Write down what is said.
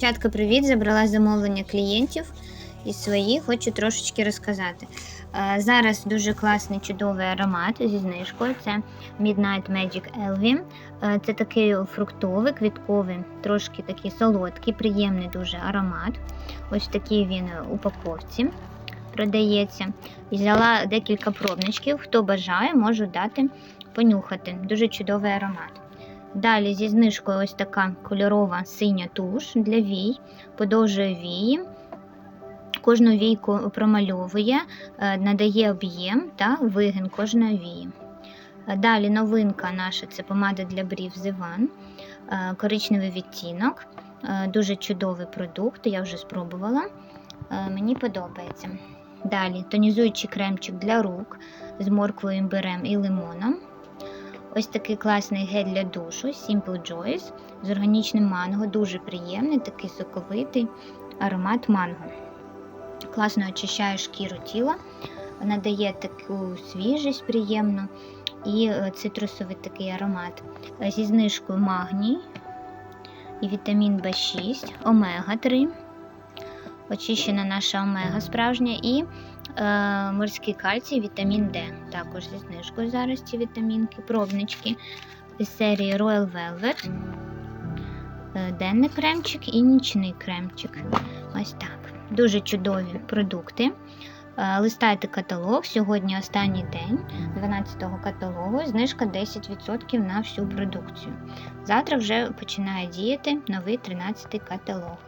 Дівчатка, привіт! Забрала замовлення клієнтів і свої, хочу трошечки розказати. Е, Зараз дуже класний чудовий аромат зі знижкою. Це Midnight Magic Elvie. Е, Це такий фруктовий, квітковий, трошки такий солодкий, приємний дуже аромат. Ось такий він у упаковці продається. Взяла декілька пробничків. Хто бажає, можу дати понюхати. Дуже чудовий аромат. Далі зі знижкою ось така кольорова синя туш для вій, подовжує вії. Кожну війку промальовує, е, надає об'єм та вигин кожної вії. Е, Далі новинка наша це помада для брів Зиван, е, коричневий відтінок. Дуже чудовий продукт, я вже спробувала. Мені подобається. Далі тонізуючий кремчик для рук з морквою, імбирем і лимоном. Ось такий класний гель для душу Simple Joys з органічним манго. Дуже приємний, такий соковитий аромат манго. Класно очищає шкіру тіла, надає таку свіжість приємну і е, цитрусовий такий аромат. Зі знижкою магній і вітамін В6, омега 3. Очищена наша омега справжня і е, морський кальцій, вітамін Д. Також зі знижкою зараз ці вітамінки, пробнички з серії Royal Velvet, е, денний кремчик і нічний кремчик. Ось так. Дуже чудові продукти. Е, Листайте каталог. Сьогодні останній день 12-го каталогу. Знижка 10% на всю продукцію. Завтра вже починає діяти новий 13-й каталог.